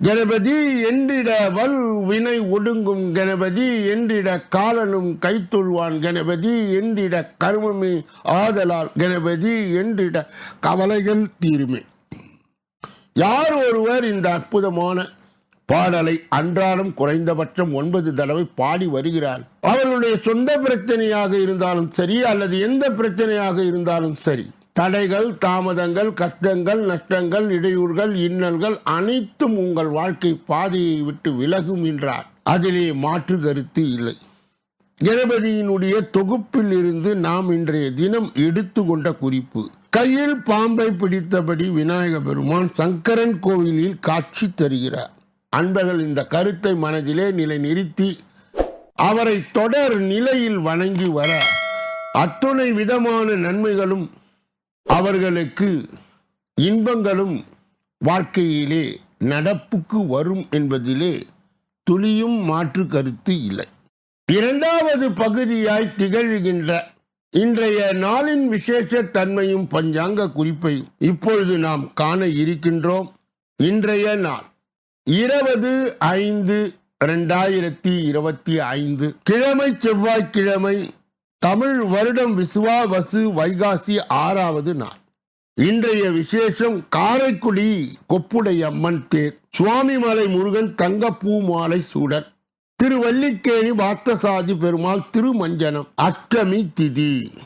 கணபதி என்றிட வல் வினை ஒடுங்கும் கணபதி என்றிட காலனும் கைத்தொழுவான் கணபதி என்றிட கருமமே ஆதலால் கணபதி என்றிட கவலைகள் தீருமே. யார் ஒருவர் இந்த அற்புதமான பாடலை அன்றாடம் குறைந்தபட்சம் ஒன்பது தடவை பாடி வருகிறார்? அவர்களுடைய சொந்த பிரச்சனையாக இருந்தாலும் சரி அல்லது எந்த பிரச்சனையாக இருந்தாலும் சரி. தடைகள் தாமதங்கள் கஷ்டங்கள் நஷ்டங்கள் இடையூறுகள் இன்னல்கள் அனைத்தும் உங்கள் வாழ்க்கை பாதையை விட்டு விலகும் என்றார். அதிலே மாற்று கருத்து இல்லை. கணபதியினுடைய தொகுப்பில் இருந்து நாம் இன்றைய தினம் எடுத்துக்கொண்ட குறிப்பு. கையில் பாம்பை பிடித்தபடி விநாயக பெருமான் சங்கரன் கோவிலில் காட்சி தருகிறார். அன்பர்கள் இந்த கருத்தை மனதிலே நிலை நிறுத்தி அவரை தொடர் நிலையில் வணங்கி வர அத்துணை விதமான நன்மைகளும் அவர்களுக்கு இன்பங்களும் வாழ்க்கையிலே நடப்புக்கு வரும் என்பதிலே துளியும் மாற்று கருத்து இல்லை. இரண்டாவது பகுதியாய் திகழ்கின்ற இன்றைய நாளின் விசேஷ தன்மையும் பஞ்சாங்க குறிப்பையும் இப்பொழுது நாம் காண இருக்கின்றோம். இன்றைய நாள் இருபது ஐந்து ரெண்டாயிரத்தி இருபத்தி ஐந்து. கிழமை செவ்வாய்க்கிழமை தமிழ் வருடம் விசுவாவசு வைகாசி ஆறாவது நாள். இன்றைய விசேஷம் காரைக்குடி கொப்புடையம்மன் தேர். சுவாமிமலை முருகன் தங்கப்பூ மாலை சூடர். திருவல்லிக்கேணி பார்த்தசாதி பெருமாள் திருமஞ்சனம் அஷ்டமி திதி.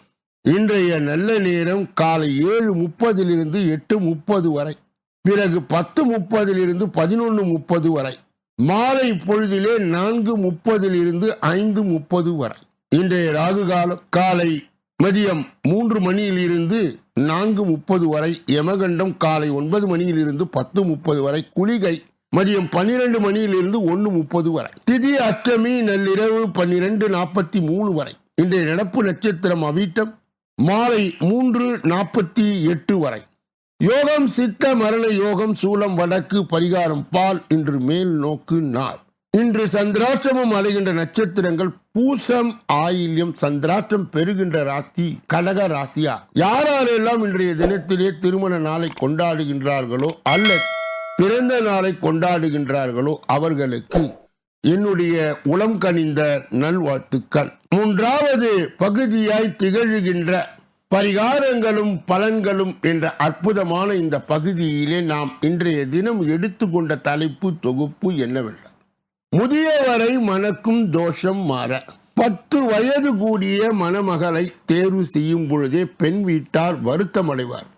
இன்றைய நல்ல நேரம் காலை ஏழு முப்பதிலிருந்து எட்டு முப்பது வரை. பிறகு பத்து முப்பதிலிருந்து பதினொன்று முப்பது வரை. மாலை பொழுதிலே நான்கு முப்பதிலிருந்து ஐந்து முப்பது வரை. இன்றைய ராகு காலம் காலை மதியம் மூன்று மணியிலிருந்து நான்கு முப்பது வரை யமகண்டம் காலை ஒன்பது மணியிலிருந்து பத்து முப்பது வரை குளிகை மதியம் பன்னிரண்டு மணியிலிருந்து ஒன்று முப்பது வரை. திதி அஷ்டமி நள்ளிரவு பன்னிரெண்டு நாற்பத்தி மூணு வரை. இன்றைய நடப்பு நட்சத்திரம் அவிட்டம் மாலை மூன்று நாற்பத்தி எட்டு வரை. யோகம் சித்த மரண யோகம் சூலம் வடக்கு பரிகாரம் பால் இன்று மேல் நோக்கு நாள். இன்று சந்திராட்சமம் அடைகின்ற நட்சத்திரங்கள் பூசம் ஆயில்யம் சந்திராட்சம் பெறுகின்ற ராசி கடக ராசியா யாரெல்லாம் இன்றைய தினத்திலே திருமண நாளை கொண்டாடுகின்றார்களோ அல்ல பிறந்த நாளை கொண்டாடுகின்றார்களோ அவர்களுக்கு என்னுடைய உளம் கனிந்த நல்வாழ்த்துக்கள். மூன்றாவது பகுதியாய் திகழ்கின்ற பரிகாரங்களும் பலன்களும் என்ற அற்புதமான இந்த பகுதியிலே நாம் இன்றைய தினம் எடுத்துக்கொண்ட தலைப்பு தொகுப்பு என்னவென்றால் முதியவரை மணக்கும் தோஷம் மாற. பத்து வயது கூடிய மணமகளை தேர்வு செய்யும் பொழுதே பெண் வீட்டார் வருத்தமடைவார்.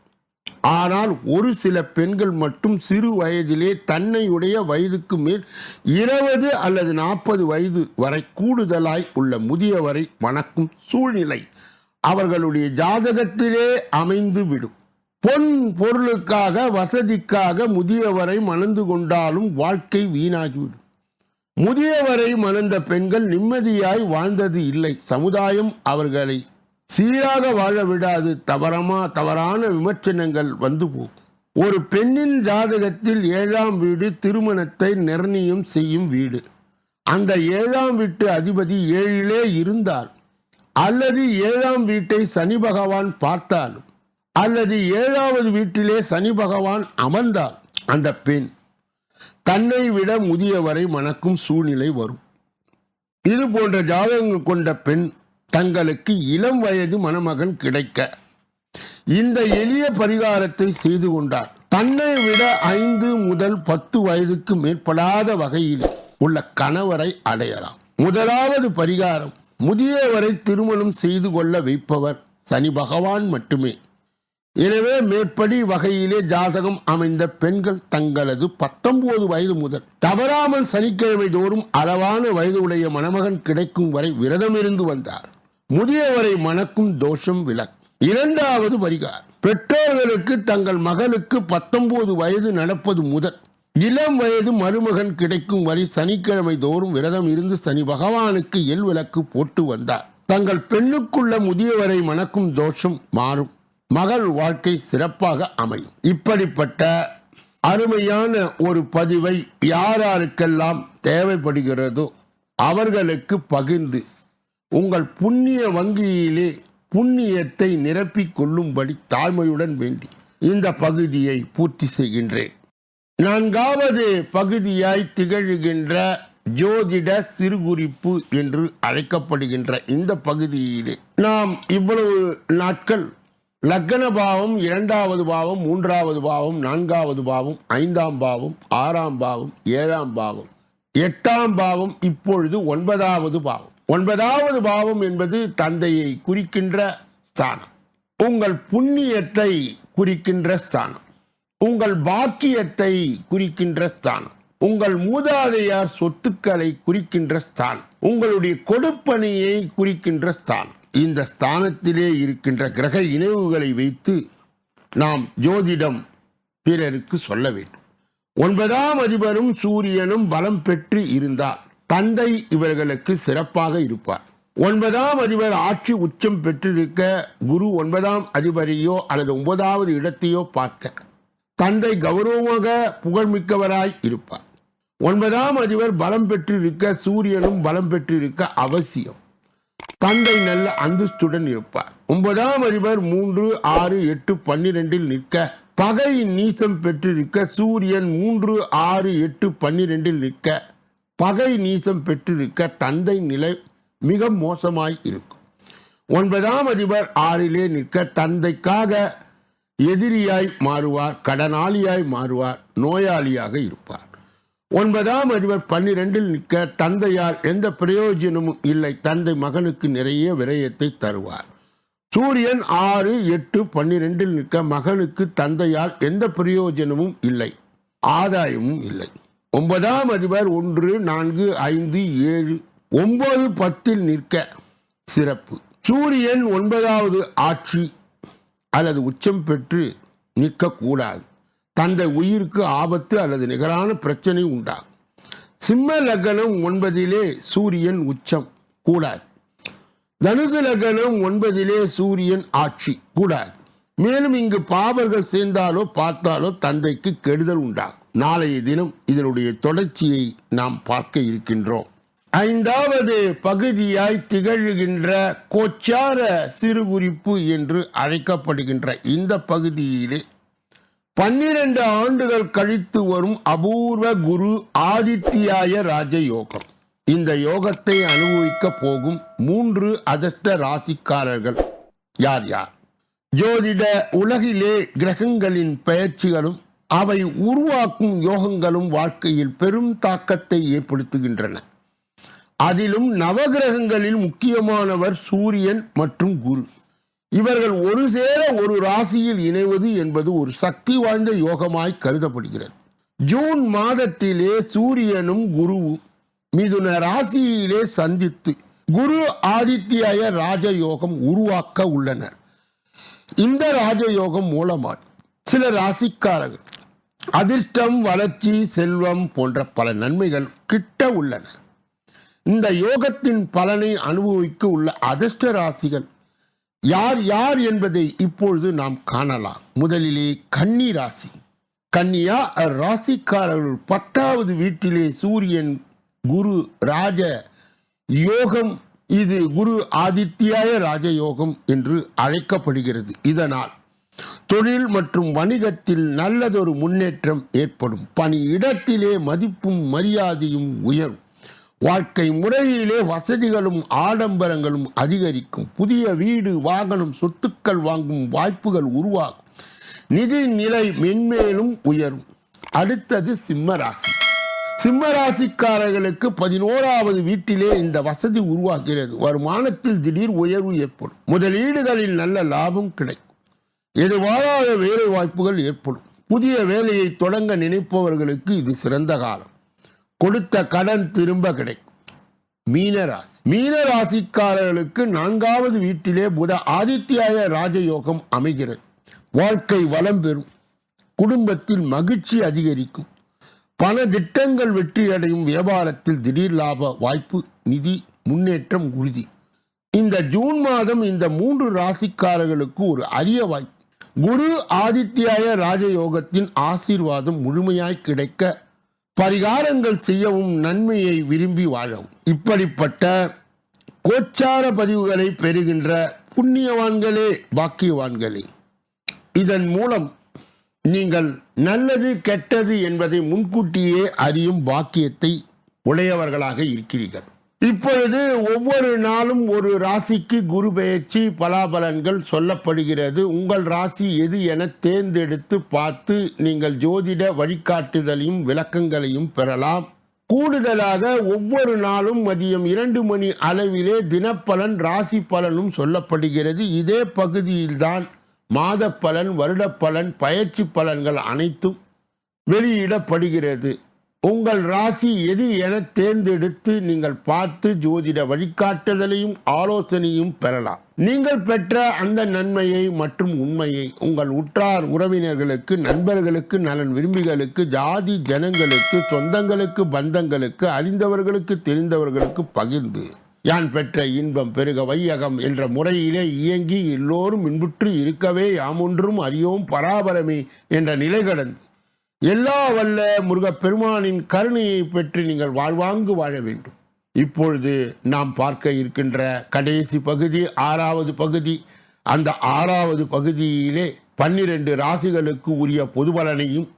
ஆனால் ஒரு சில பெண்கள் மட்டும் சிறு வயதிலே தன்னையுடைய வயதுக்கு மேல் இருபது அல்லது நாற்பது வயது வரை கூடுதலாய் உள்ள முதியவரை மணக்கும் சூழ்நிலை அவர்களுடைய ஜாதகத்திலே அமைந்து விடும். பொன் பொருளுக்காக வசதிக்காக முதியவரை மணந்து கொண்டாலும் வாழ்க்கை வீணாகிவிடும். முதியவரை மணந்த பெண்கள் நிம்மதியாய் வாழ்ந்தது இல்லை. சமுதாயம் அவர்களை சீராக வாழ விடாது. தவறமா தவறான விமர்சனங்கள் வந்து போகும் ஒரு பெண்ணின் ஜாதகத்தில் ஏழாம் வீடு திருமணத்தை நிர்ணயம் செய்யும் வீடு. அந்த ஏழாம் வீட்டு அதிபதி ஏழிலே இருந்தார். அல்லது ஏழாம் வீட்டை சனி பகவான் பார்த்தாலும் அல்லது ஏழாவது வீட்டிலே சனி பகவான் அமர்ந்தார். அந்த பெண் தன்னை விட முதியவரை மணக்கும் சூழ்நிலை வரும். இது போன்ற ஜாதகங்கள் கொண்ட பெண் தங்களுக்கு இளம் வயது மணமகன் கிடைக்க இந்த எளிய பரிகாரத்தை செய்து கொண்டார் தன்னை விட ஐந்து முதல் பத்து வயதுக்கு மேற்படாத வகையில் உள்ள கணவரை அடையலாம். முதலாவது பரிகாரம் முதியவரை திருமணம் செய்து கொள்ள வைப்பவர் சனி பகவான் மட்டுமே. எனவே மேற்படி வகையிலே ஜாதகம் அமைந்த பெண்கள் தங்களது பத்தொன்பது வயது முதல் தவறாமல் சனிக்கிழமை தோறும் அளவான வயது உடைய மணமகன் கிடைக்கும் வரை விரதம் இருந்து வந்தார். முதியவரை மணக்கும் தோஷம் விலக். இரண்டாவது வரிகார். பெற்றோர்களுக்கு தங்கள் மகளுக்கு பத்தொன்பது வயது நடப்பது முதல். இளம் வயது மருமகன் கிடைக்கும் வரை சனிக்கிழமை தோறும் விரதம் இருந்து சனி பகவானுக்கு எல் விளக்கு போட்டு வந்தார். தங்கள் பெண்ணுக்குள்ள முதியவரை மணக்கும் தோஷம் மாறும். மகள் வாழ்க்கை சிறப்பாக அமையும். இப்படிப்பட்ட அருமையான ஒரு பதிவை யாராருக்கெல்லாம் தேவைப்படுகிறதோ அவர்களுக்கு பகிர்ந்து உங்கள் புண்ணிய வங்கியிலே புண்ணியத்தை நிரப்பிக் கொள்ளும்படி தாழ்மையுடன் வேண்டி இந்த பகுதியை பூர்த்தி செய்கின்றேன். நான்காவது பகுதியாய் திகழ்கின்ற ஜோதிட சிறுகுறிப்பு என்று அழைக்கப்படுகின்ற இந்த பகுதியிலே நாம் இவ்வளவு நாட்கள் லக்ன பாவம் இரண்டாவது பாவம் மூன்றாவது பாவம் நான்காவது பாவம் ஐந்தாம் பாவம் ஆறாம் பாவம் ஏழாம் பாவம். எட்டாம் பாவம் இப்பொழுது ஒன்பதாவது பாவம். ஒன்பதாவது பாவம் என்பது தந்தையை குறிக்கின்ற ஸ்தானம். உங்கள் புண்ணியத்தை குறிக்கின்ற ஸ்தானம். உங்கள் பாக்கியத்தை குறிக்கின்ற ஸ்தானம். உங்கள் மூதாதையார் சொத்துக்களை குறிக்கின்ற ஸ்தானம். உங்களுடைய கொடுப்பணியை குறிக்கின்ற ஸ்தானம். இந்த ஸ்தானத்திலே இருக்கின்ற கிரக இணைவுகளை வைத்து நாம் ஜோதிடம் பிறருக்கு சொல்ல வேண்டும். ஒன்பதாம் அதிபரும் சூரியனும் பலம் பெற்று இருந்தார். தந்தை இவர்களுக்கு சிறப்பாக இருப்பார். ஒன்பதாம் அதிபர் ஆட்சி உச்சம் பெற்றிருக்க குரு ஒன்பதாம் அதிபரையோ அல்லது ஒன்பதாவது இடத்தையோ பார்க்க. தந்தை கௌரவமாக புகழ்மிக்கவராய் இருப்பார். ஒன்பதாம் அதிபர் பலம் பெற்றிருக்க சூரியனும் பலம் பெற்றிருக்க அவசியம். தந்தை நல்ல அந்தஸ்துடன் இருப்பார். ஒன்பதாம் அதிபர் மூன்று ஆறு எட்டு பன்னிரெண்டில் நிற்க பகை நீசம் பெற்றிருக்க சூரியன் மூன்று ஆறு எட்டு பன்னிரெண்டில் நிற்க பகை நீசம் பெற்றிருக்க தந்தை நிலை மிக மோசமாய் இருக்கும். ஒன்பதாம் அதிபர் ஆறிலே நிற்க தந்தைக்காக எதிரியாய் மாறுவார் கடனாளியாய் மாறுவார் நோயாளியாக இருப்பார். ஒன்பதாம் அதிபர் பன்னிரெண்டில் நிற்க தந்தையால் எந்த பிரயோஜனமும் இல்லை. தந்தை மகனுக்கு நிறைய விரயத்தை தருவார். சூரியன் ஆறு எட்டு பன்னிரெண்டில் நிற்க மகனுக்கு தந்தையால் எந்த பிரயோஜனமும் இல்லை. ஆதாயமும் இல்லை. ஒன்பதாம் அதிபர் ஒன்று நான்கு ஐந்து ஏழு ஒன்பது பத்தில் நிற்க சிறப்பு. சூரியன் ஒன்பதாவது ஆட்சி அல்லது உச்சம் பெற்று நிற்கக்கூடாது. தந்தை உயிருக்கு ஆபத்து அல்லது நிகரான பிரச்சனை உண்டாகும். சிம்ம லக்னம் ஒன்பதிலே சூரியன் உச்சம் கூடாது. தனுசு லக்னம் ஒன்பதிலே சூரியன் ஆட்சி கூடாது. மேலும் இங்கு பாவர்கள் சேர்ந்தாலோ பார்த்தாலோ தந்தைக்கு கெடுதல் உண்டாகும். நாளைய தினம் இதனுடைய தொடர்ச்சியை நாம் பார்க்க இருக்கின்றோம். ஐந்தாவது பகுதியாய் திகழ்கின்ற கோச்சார சிறுகுறிப்பு என்று அழைக்கப்படுகின்ற இந்த பகுதியிலே பன்னிரண்டு ஆண்டுகள் கழித்து வரும் அபூர்வ குரு ஆதித்யாய ராஜ யோகம் இந்த யோகத்தை அனுபவிக்க போகும் மூன்று அதிர்ஷ்ட ராசிக்காரர்கள். யார் யார்? ஜோதிட உலகிலே கிரகங்களின் பெயர்ச்சிகளும் அவை உருவாக்கும் யோகங்களும் வாழ்க்கையில் பெரும் தாக்கத்தை ஏற்படுத்துகின்றன. அதிலும் நவகிரகங்களில் முக்கியமானவர் சூரியன் மற்றும் குரு. இவர்கள் ஒரு சேர ஒரு ராசியில் இணைவது என்பது ஒரு சக்தி வாய்ந்த யோகமாய் கருதப்படுகிறது. ஜூன் மாதத்திலே சூரியனும் குருவும் மிதுன ராசியிலே சந்தித்து குரு ஆதித்யாய ராஜயோகம் உருவாக்க உள்ளனர். இந்த ராஜயோகம் மூலமாய் சில ராசிக்காரர்கள் அதிர்ஷ்டம் வளர்ச்சி செல்வம் போன்ற பல நன்மைகள் கிட்ட உள்ளன. இந்த யோகத்தின் பலனை அனுபவிக்க உள்ள அதிர்ஷ்ட ராசிகள் யார் யார் என்பதை இப்பொழுது நாம் காணலாம். முதலிலே கன்னி ராசி. கன்னியா ராசிக்காரர்கள் பத்தாவது வீட்டிலே சூரியன் குரு ராஜ யோகம். இது குரு ஆதித்யாய ராஜயோகம் என்று அழைக்கப்படுகிறது. இதனால் தொழில் மற்றும் வணிகத்தில் நல்லதொரு முன்னேற்றம் ஏற்படும். பணி இடத்திலே மதிப்பும் மரியாதையும் உயரும். வாழ்க்கை முறையிலே வசதிகளும் ஆடம்பரங்களும் அதிகரிக்கும். புதிய வீடு வாகனம் சொத்துக்கள் வாங்கும் வாய்ப்புகள் உருவாகும். நிதி நிலை மென்மேலும் உயரும். அடுத்தது சிம்மராசி. சிம்மராசிக்காரர்களுக்கு பதினோராவது வீட்டிலே இந்த வசதி உருவாகிறது. வருமானத்தில் திடீர் உயர்வு ஏற்படும். முதலீடுகளில் நல்ல லாபம் கிடைக்கும். எதிர்பாராத வேலை வாய்ப்புகள் ஏற்படும். புதிய வேலையை தொடங்க நினைப்பவர்களுக்கு இது சிறந்த காலம். கொடுத்த கடன் திரும்ப கிடைக்கும். மீனராசி மீனராசிக்காரர்களுக்கு நான்காவது வீட்டிலே புத ஆதித்யாய ராஜயோகம் அமைகிறது. வாழ்க்கை வளம் பெறும். குடும்பத்தில் மகிழ்ச்சி அதிகரிக்கும். பல திட்டங்கள் வெற்றியடையும். வியாபாரத்தில் திடீர் லாப வாய்ப்பு நிதி முன்னேற்றம் உறுதி. இந்த ஜூன் மாதம் இந்த மூன்று ராசிக்காரர்களுக்கு ஒரு அரிய வாய்ப்பு. குரு ஆதித்யாய ராஜயோகத்தின் ஆசீர்வாதம் முழுமையாய் கிடைக்க பரிகாரங்கள் செய்யவும் நன்மையை விரும்பி வாழவும். இப்படிப்பட்ட கோச்சார பதிவுகளை பெறுகின்ற புண்ணியவான்களே பாக்கியவான்களே இதன் மூலம் நீங்கள் நல்லது கெட்டது என்பதை முன்கூட்டியே அறியும் பாக்கியத்தை உடையவர்களாக இருக்கிறீர்கள். இப்பொழுது ஒவ்வொரு நாளும் ஒரு ராசிக்கு குரு பெயர்ச்சி பலாபலன்கள் சொல்லப்படுகிறது. உங்கள் ராசி எது என தேர்ந்தெடுத்து பார்த்து நீங்கள் ஜோதிட வழிகாட்டுதலையும் விளக்கங்களையும் பெறலாம். கூடுதலாக ஒவ்வொரு நாளும் மதியம் இரண்டு மணி அளவிலே தினப்பலன் ராசி பலனும் சொல்லப்படுகிறது. இதே பகுதியில்தான் மாத பலன் வருடப் பலன் பயிற்சி பலன்கள் அனைத்தும் வெளியிடப்படுகிறது. உங்கள் ராசி எது என தேர்ந்தெடுத்து நீங்கள் பார்த்து ஜோதிட வழிகாட்டுதலையும் ஆலோசனையும் பெறலாம். நீங்கள் பெற்ற அந்த நன்மையை மற்றும் உண்மையை உங்கள் உற்றார் உறவினர்களுக்கு நண்பர்களுக்கு நலன் விரும்பிகளுக்கு ஜாதி ஜனங்களுக்கு சொந்தங்களுக்கு பந்தங்களுக்கு அறிந்தவர்களுக்கு தெரிந்தவர்களுக்கு பகிர்ந்து யான் பெற்ற இன்பம் பெருக வையகம் என்ற முறையிலே இயங்கி எல்லோரும் இன்புற்று இருக்கவே யாமொன்றும் அறியோம் பராபரமே என்ற நிலை கடந்து எல்லா வல்ல முருகப்பெருமானின் கருணையை பெற்று நீங்கள் வாழ்வாங்கு வாழ வேண்டும். இப்பொழுது நாம் பார்க்க இருக்கின்ற கடைசி பகுதி ஆறாவது பகுதி. அந்த ஆறாவது பகுதியிலே பன்னிரண்டு ராசிகளுக்கு உரிய பொது பலனையும்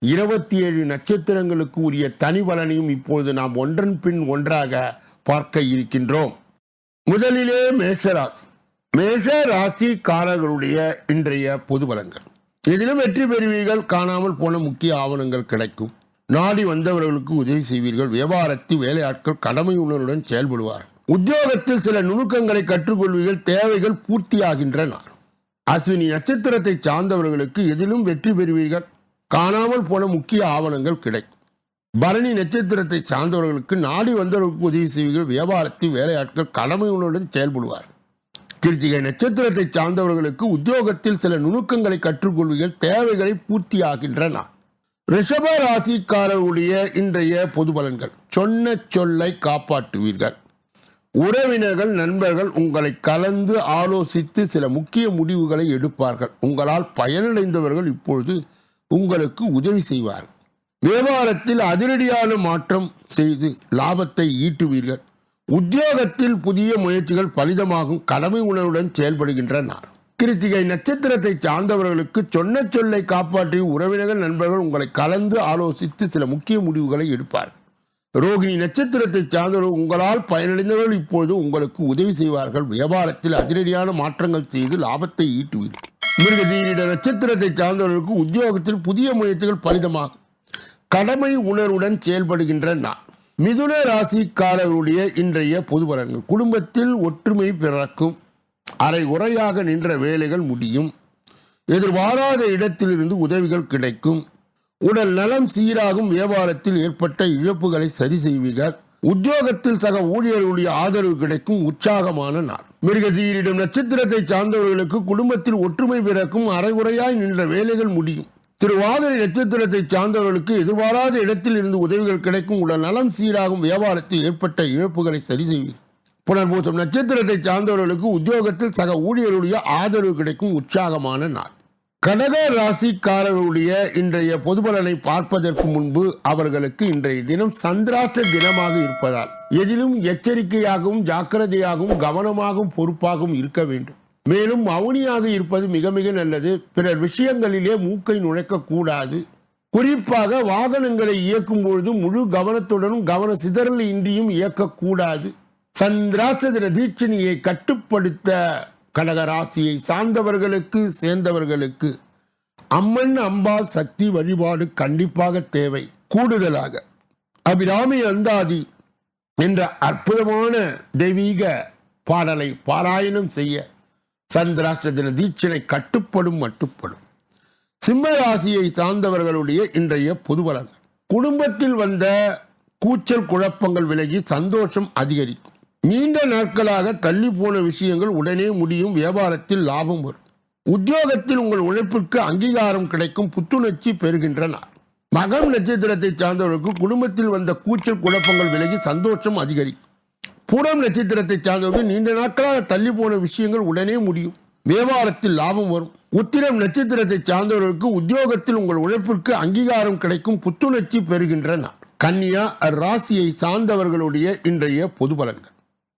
இருபத்தி ஏழு நட்சத்திரங்களுக்கு உரிய தனி பலனையும் இப்பொழுது நாம் ஒன்றன் பின் ஒன்றாக பார்க்க இருக்கின்றோம். முதலிலே மேஷராசி. மேஷ ராசிக்காரர்களுடைய இன்றைய பொது பலன்கள். இதிலும் வெற்றி பெறுவீர்கள். காணாமல் போன முக்கிய ஆவணங்கள் கிடைக்கும். நாடி வந்தவர்களுக்கு உதவி செய்வீர்கள். வியாபாரத்தில் வேலையாட்கள் கடமை உணர்வுடன் செயல்படுவார். உத்தியோகத்தில் சில நுணுக்கங்களை கற்றுக்கொள்வீர்கள். தேவைகள் பூர்த்தியாகின்றன. அஸ்வினி நட்சத்திரத்தை சார்ந்தவர்களுக்கு எதிலும் வெற்றி பெறுவீர்கள். காணாமல் போன முக்கிய ஆவணங்கள் கிடைக்கும். பரணி நட்சத்திரத்தை சார்ந்தவர்களுக்கு நாடி வந்தவர்களுக்கு உதவி செய்வீர்கள். வியாபாரத்தில் வேலையாட்கள் கடமை உணர்வுடன் செயல்படுவார். கிருத்திகை நட்சத்திரத்தை சார்ந்தவர்களுக்கு உத்தியோகத்தில் சில நுணுக்கங்களை கற்றுக்கொள்வீர்கள் தேவைகளை பூர்த்தியாகின்றன. ரிஷப ராசிக்காரருடைய இன்றைய பொது பலன்கள். சொன்ன சொல்லை காப்பாற்றுவீர்கள். உறவினர்கள் நண்பர்கள் உங்களை கலந்து ஆலோசித்து சில முக்கிய முடிவுகளை எடுப்பார்கள். உங்களால் பயனடைந்தவர்கள் இப்பொழுது உங்களுக்கு உதவி செய்வார்கள். வியாபாரத்தில் அதிரடியான மாற்றம் செய்து லாபத்தை ஈட்டுவீர்கள். உத்தியோகத்தில் புதிய முயற்சிகள் பலிதமாகும் கடமை உணர்வுடன் செயல்படுகின்றன கிருத்திகை நட்சத்திரத்தை சார்ந்தவர்களுக்கு சொன்ன சொல்லை காப்பாற்றி உறவினர்கள் நண்பர்கள் உங்களை கலந்து ஆலோசித்து சில முக்கிய முடிவுகளை எடுப்பார்கள். ரோகிணி நட்சத்திரத்தை சார்ந்தவர்கள் உங்களால் பயனடைந்தவர்கள் இப்பொழுது உங்களுக்கு உதவி செய்வார்கள். வியாபாரத்தில் அதிரடியான மாற்றங்கள் செய்து லாபத்தை ஈட்டுவீர்கள். மிருகதீரிட நட்சத்திரத்தை சார்ந்தவர்களுக்கு உத்தியோகத்தில் புதிய முயற்சிகள் பலிதமாகும். கடமை உணர்வுடன் செயல்படுகின்ற நான் மிதுன ராசிக்காரர்களுடைய இன்றைய பொது பலன்கள் குடும்பத்தில் ஒற்றுமை பிறக்கும். அரை உரையாக நின்ற வேலைகள் முடியும். எதிர்பாராத இடத்திலிருந்து உதவிகள் கிடைக்கும். உடல் நலம் சீராகும் வியாபாரத்தில் ஏற்பட்ட இழப்புகளை சரி செய்வீர்கள். உத்தியோகத்தில் சக ஊழியர்களுடைய ஆதரவு கிடைக்கும் உற்சாகமான நாள். மிருகசீரிடம் நட்சத்திரத்தை சார்ந்தவர்களுக்கு குடும்பத்தில் ஒற்றுமை பிறக்கும். அரைகுறையாய் நின்ற வேலைகள் முடியும். திருவாதிரை நட்சத்திரத்தை சார்ந்தவர்களுக்கு எதிர்பாராத இடத்தில் இருந்து உதவிகள் கிடைக்கும். உடல் நலம் சீராகும் வியாபாரத்தில் ஏற்பட்ட இழப்புகளை சரி செய்வீர்கள் புனர்பூசம் நட்சத்திரத்தை சார்ந்தவர்களுக்கு உத்தியோகத்தில் சக ஊழியருடைய ஆதரவு கிடைக்கும் உற்சாகமான நாள். கடக ராசிக்காரர்களுடைய இன்றைய பொதுபலனை பார்ப்பதற்கு முன்பு அவர்களுக்கு இன்றைய தினம் சந்திராஷ்ட தினமாக இருப்பதால் எதிலும் எச்சரிக்கையாகவும் ஜாக்கிரதையாகவும் கவனமாகவும் பொறுப்பாகவும் இருக்க வேண்டும். மேலும் மௌனியாக இருப்பது மிக மிக நல்லது. பிறர் விஷயங்களிலே மூக்கை நுழைக்க கூடாது குறிப்பாக வாகனங்களை இயக்கும் பொழுது முழு கவனத்துடனும் கவன சிதறல் இன்றியும் இயக்கக்கூடாது. சந்திராஷ்டதின தீட்சணியை கட்டுப்படுத்த கடகராசியை சார்ந்தவர்களுக்கு சேர்ந்தவர்களுக்கு அம்மன் அம்பாள் சக்தி வழிபாடு கண்டிப்பாக தேவை. கூடுதலாக அபிராமி அந்தாதி என்ற அற்புதமான தெய்வீக பாடலை பாராயணம் செய்ய சந்திராஷ்ட தின தீட்சணை கட்டுப்படும் மட்டுப்படும். சிம்ம ராசியை சார்ந்தவர்களுடைய இன்றைய பொது குடும்பத்தில் வந்த கூச்சல் குழப்பங்கள் விலகி சந்தோஷம் அதிகரிக்கும். நீண்ட நாட்களாக தள்ளி போன விஷயங்கள் உடனே முடியும் வியாபாரத்தில் லாபம் வரும். உத்தியோகத்தில் உங்கள் உழைப்பிற்கு அங்கீகாரம் கிடைக்கும் புத்துணர்ச்சி பெறுகின்றன மகம் நட்சத்திரத்தை சார்ந்தவர்களுக்கு குடும்பத்தில் வந்த கூச்சல் குழப்பங்கள் விலகி சந்தோஷம் அதிகரிக்கும். பூரம் நட்சத்திரத்தை சார்ந்தவர்கள் நீண்ட நாட்களாக தள்ளி போன விஷயங்கள் உடனே முடியும். வியாபாரத்தில் லாபம் வரும். உத்திரம் நட்சத்திரத்தை சார்ந்தவர்களுக்கு உத்தியோகத்தில் உங்கள் உழைப்பிற்கு அங்கீகாரம் கிடைக்கும் புத்துணர்ச்சி பெறுகின்ற நாள் கன்னியா ராசியை சார்ந்தவர்களுடைய இன்றைய பொது பலன்கள்.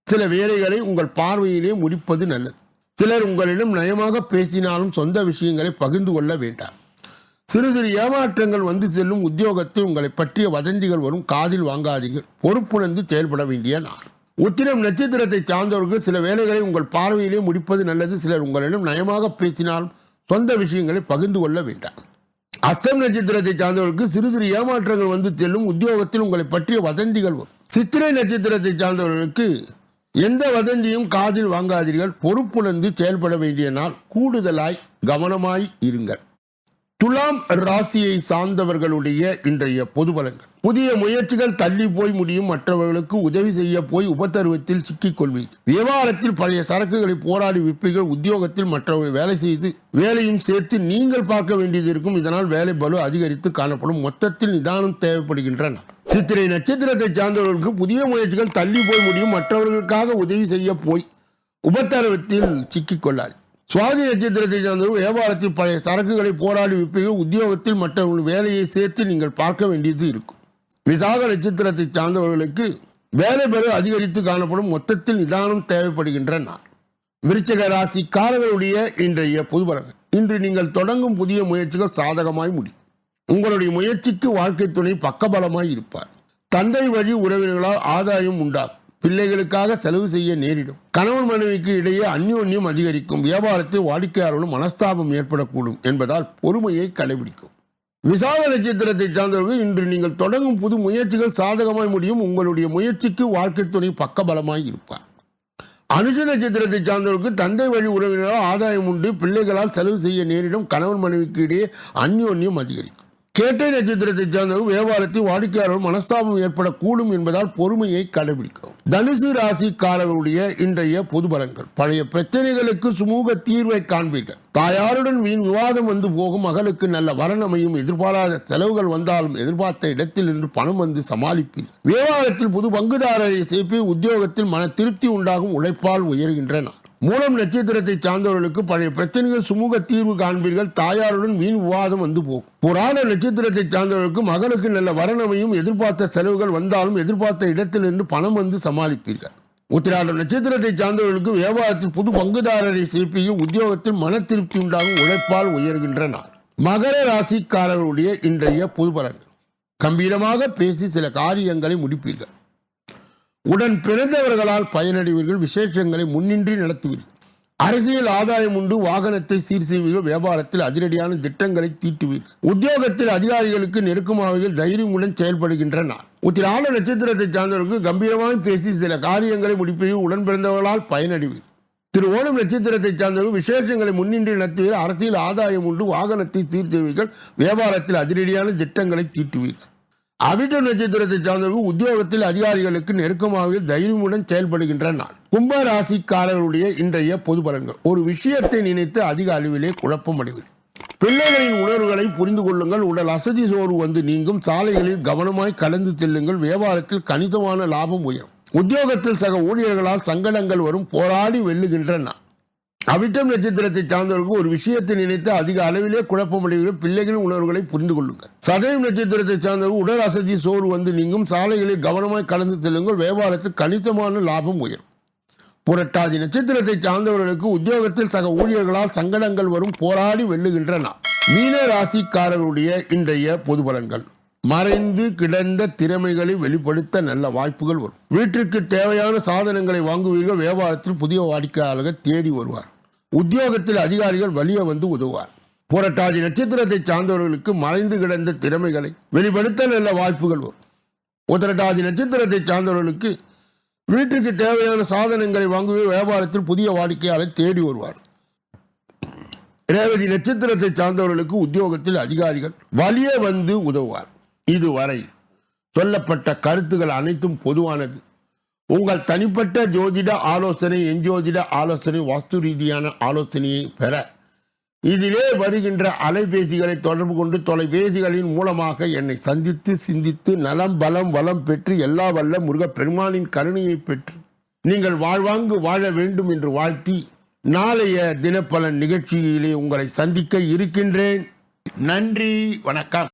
சில வேலைகளை உங்கள் பார்வையிலே முடிப்பது நல்லது. சிலர் உங்களிடம் நயமாக பேசினாலும் சொந்த விஷயங்களை பகிர்ந்து கொள்ள வேண்டாம். சிறு சிறு ஏமாற்றங்கள் வந்து செல்லும் உத்தியோகத்தில் உங்களை பற்றிய வதந்திகள் வரும். காதில் வாங்காதீர்கள். பொறுப்புணர்ந்து செயல்பட வேண்டிய நாள். உத்திரம் நட்சத்திரத்தை சார்ந்தவர்கள் சில வேலைகளை உங்கள் பார்வையிலே முடிப்பது நல்லது. சிலர் உங்களிடம் நயமாக பேசினாலும் சொந்த விஷயங்களை பகிர்ந்து கொள்ள வேண்டாம். அஸ்தம் நட்சத்திரத்தை சார்ந்தவர்களுக்கு சிறு சிறு ஏமாற்றங்கள் வந்து செல்லும். உத்தியோகத்தில் உங்களை பற்றிய வதந்திகள் வரும். சித்திரை நட்சத்திரத்தை சார்ந்தவர்களுக்கு எந்த வதந்தியும் காதில் வாங்காதீர்கள். பொறுப்புணர்ந்து செயல்பட வேண்டிய நாள் கூடுதலாய் கவனமாய் இருங்கள். துலாம் ராசியை சார்ந்தவர்களுடைய இன்றைய பொது பலன்கள். புதிய முயற்சிகள் தள்ளி போய் முடியும். மற்றவர்களுக்கு உதவி செய்ய போய் உபத்தருவத்தில் சிக்கிக் கொள்வீர்கள். வியாபாரத்தில் பழைய சரக்குகளை போராடி விற்பீர்கள். உத்தியோகத்தில் மற்றவர்கள் வேலை செய்து வேலையும் சேர்த்து நீங்கள் பார்க்க வேண்டியது இருக்கும். இதனால் வேலை பலு அதிகரித்து காணப்படும். மொத்தத்தில் நிதானம் தேவைப்படுகின்றன. சித்திரை நட்சத்திரத்தை சார்ந்தவர்களுக்கு புதிய முயற்சிகள் தள்ளி போய் முடியும். மற்றவர்களுக்காக உதவி செய்ய போய் உபத்தரவத்தில் சிக்கிக் கொள்ளாது சுவாதி நட்சத்திரத்தை சேர்ந்தவர்கள் வியாபாரத்தில் பழைய சரக்குகளை போராடி விற்பீர்கள் உத்தியோகத்தில் மற்றவர்கள் வேலையை சேர்த்து நீங்கள் பார்க்க வேண்டியது இருக்கும். விசாக நட்சத்திரத்தை சார்ந்தவர்களுக்கு வேலை பெறு அதிகரித்து காணப்படும் மொத்தத்தில் நிதானம் தேவைப்படுகின்ற நாள். விருச்சக ராசிக்காரர்களுடைய இன்றைய பொதுபலங்கள் இன்று நீங்கள் தொடங்கும் புதிய முயற்சிகள் சாதகமாய் முடியும். உங்களுடைய முயற்சிக்கு வாழ்க்கை துணை பக்கபலமாய் இருப்பார். தந்தை வழி உறவினர்களால் ஆதாயம் உண்டாகும். பிள்ளைகளுக்காக செலவு செய்ய நேரிடும். கணவன் மனைவிக்கு இடையே அந்யோன்யம் அதிகரிக்கும். வியாபாரத்தில் வாடிக்கையாளர்களும் மனஸ்தாபம் ஏற்படக்கூடும் என்பதால் பொறுமையை கடைபிடிக்கும். விசாக நட்சத்திரத்தை சார்ந்தவர்கள் இன்று நீங்கள் தொடங்கும் புது முயற்சிகள் சாதகமாய் முடியும். உங்களுடைய முயற்சிக்கு வாழ்க்கை துணை பக்கபலமாய் இருப்பார். அனுஷ நட்சத்திரத்தை சார்ந்தவர்களுக்கு தந்தை வழி உறவினரால் ஆதாயம் உண்டு. பிள்ளைகளால் செலவு செய்ய நேரிடும். கணவன் மனைவிக்கு இடையே அந்யோன்யம் அதிகரிக்கும். கேட்டை நட்சத்திரத்தை சார்ந்தவர்கள் வியாபாரத்தில் வாடிக்கையாளர்கள் மனஸ்தாபம் ஏற்படக்கூடும் என்பதால் பொறுமையை கடைபிடிக்கும். தனுசு ராசிக்காரர்களுடைய இன்றைய பொது பலன்கள் பழைய பிரச்சனைகளுக்கு சுமூக தீர்வை காண்பீர்கள். தாயாருடன் வீண் விவாதம் வந்து போகும். மகளுக்கு நல்ல வரணமையும் எதிர்பாராத செலவுகள் வந்தாலும் எதிர்பார்த்த இடத்தில் இருந்து பணம் வந்து சமாளிப்பீர்கள். வியாபாரத்தில் புது பங்குதாரரை சேர்ப்பி உத்தியோகத்தில் மன திருப்தி உண்டாகும் உழைப்பால் உயர்கின்றன. மூலம் நட்சத்திரத்தை சார்ந்தவர்களுக்கு பழைய பிரச்சனைகள் சுமூக தீர்வு காண்பீர்கள். தாயாருடன் வீண் விவாதம் வந்து போகும். புராண நட்சத்திரத்தை சார்ந்தவர்களுக்கு மகளுக்கு நல்ல வரணமையும் எதிர்பார்த்த செலவுகள் வந்தாலும் எதிர்பார்த்த இடத்திலிருந்து பணம் வந்து சமாளிப்பீர்கள். உத்திராடம் நட்சத்திரத்தை சார்ந்தவர்களுக்கு வியாபாரத்தில் புது பங்குதாரரை சேர்ப்பியும் உத்தியோகத்தில் மன திருப்தி உண்டாகும் உழைப்பால் உயர்கின்ற நாள் மகர ராசிக்காரர்களுடைய இன்றைய புது பலன் கம்பீரமாக பேசி சில காரியங்களை முடிப்பீர்கள். உடன் பிறந்தவர்களால் பயனடைவீர்கள் விசேஷங்களை முன்னின்றி நடத்துவீர்கள் அரசியல் ஆதாயம் உண்டு வாகனத்தை சீர் செய்வீர்கள் வியாபாரத்தில் அதிரடியான திட்டங்களை தீட்டுவீர்கள் உத்தியோகத்தில் அதிகாரிகளுக்கு நெருக்கமாவீர்கள் தைரியமுடன் செயல்படுகின்ற நாள் உத்திராட நட்சத்திரத்தை சார்ந்தவர்களுக்கு கம்பீரமாக பேசி சில காரியங்களை முடிப்பீர்கள் உடன் பிறந்தவர்களால் பயனடைவீர்கள் திரு ஓணம் நட்சத்திரத்தை சார்ந்தவர்கள் விசேஷங்களை முன்னின்று நடத்துவீர்கள் அரசியல் ஆதாயம் உண்டு வாகனத்தை தீர்த்துவீர்கள் வியாபாரத்தில் அதிரடியான திட்டங்களை தீட்டுவீர்கள் அவிட்ட நட்சத்திரத்தை சார்ந்தவர்கள் உத்தியோகத்தில் அதிகாரிகளுக்கு நெருக்கமாக தைரியமுடன் செயல்படுகின்ற நாள் கும்ப ராசிக்காரர்களுடைய இன்றைய பொது பலன்கள். ஒரு விஷயத்தை நினைத்து அதிக அளவிலே குழப்பம் அடைவீர்கள் பிள்ளைகளின் உணர்வுகளை புரிந்து கொள்ளுங்கள். உடல் அசதி சோர்வு வந்து நீங்கும். சாலைகளில் கவனமாய் கலந்து செல்லுங்கள். வியாபாரத்தில் கணிசமான லாபம் உயரும். உத்தியோகத்தில் சக ஊழியர்களால் சங்கடங்கள் வரும். போராடி வெல்லுகின்ற நாள் அவிட்டம் நட்சத்திரத்தை சார்ந்தவர்கள் ஒரு விஷயத்தை நினைத்து அதிக அளவிலே குழப்பமடைகிற பிள்ளைகளின் உணர்வுகளை புரிந்து கொள்ளுங்கள். சதயம் நட்சத்திரத்தை சார்ந்தவர்கள் உடல் அசதி சோறு வந்து நீங்கும். சாலைகளில் கவனமாய் கலந்து செல்லுங்கள். வியாபாரத்தில் கணிசமான லாபம் உயரும். புரட்டாதி நட்சத்திரத்தை சார்ந்தவர்களுக்கு உத்தியோகத்தில் சக ஊழியர்களால் சங்கடங்கள் வரும். போராடி வெல்லுகின்றன. மீன ராசிக்காரர்களுடைய இன்றைய பொது பலன்கள். மறைந்து கிடந்த திறமைகளை வெளிப்படுத்த நல்ல வாய்ப்புகள் வரும். வீட்டிற்கு தேவையான சாதனங்களை வாங்குவீர்கள். வியாபாரத்தில் புதிய வாடிக்கையாளர்கள் தேடி வருவார். உத்தியோகத்தில் அதிகாரிகள் வலிய வந்து உதவுவார். புரட்டாதி நட்சத்திரத்தை சார்ந்தவர்களுக்கு மறைந்து கிடந்த திறமைகளை வெளிப்படுத்த நல்ல வாய்ப்புகள் வரும். உத்திரட்டாதி நட்சத்திரத்தை சார்ந்தவர்களுக்கு வீட்டிற்கு தேவையான சாதனங்களை வாங்குவே வியாபாரத்தில் புதிய வாடிக்கையாளர் தேடி வருவார். ரேவதி நட்சத்திரத்தை சார்ந்தவர்களுக்கு உத்தியோகத்தில் அதிகாரிகள் வலிய வந்து உதவுவார். இதுவரை சொல்லப்பட்ட கருத்துகள் அனைத்தும் பொதுவானது. உங்கள் தனிப்பட்ட ஜோதிட ஆலோசனை எஞ்சோதிட ஆலோசனை வாஸ்து ரீதியான ஆலோசனையை பெற இதிலே வருகின்ற அலைபேசிகளை தொடர்பு கொண்டு தொலைபேசிகளின் மூலமாக என்னை சந்தித்து சிந்தித்து நலம் பலம் வளம் பெற்று எல்லா வல்ல முருகப்பெருமானின் கருணையை பெற்று நீங்கள் வாழ்வாங்கு வாழ வேண்டும் என்று வாழ்த்தி நாளைய தினப்பலன் நிகழ்ச்சியிலே உங்களை சந்திக்க இருக்கின்றேன். நன்றி வணக்கம்.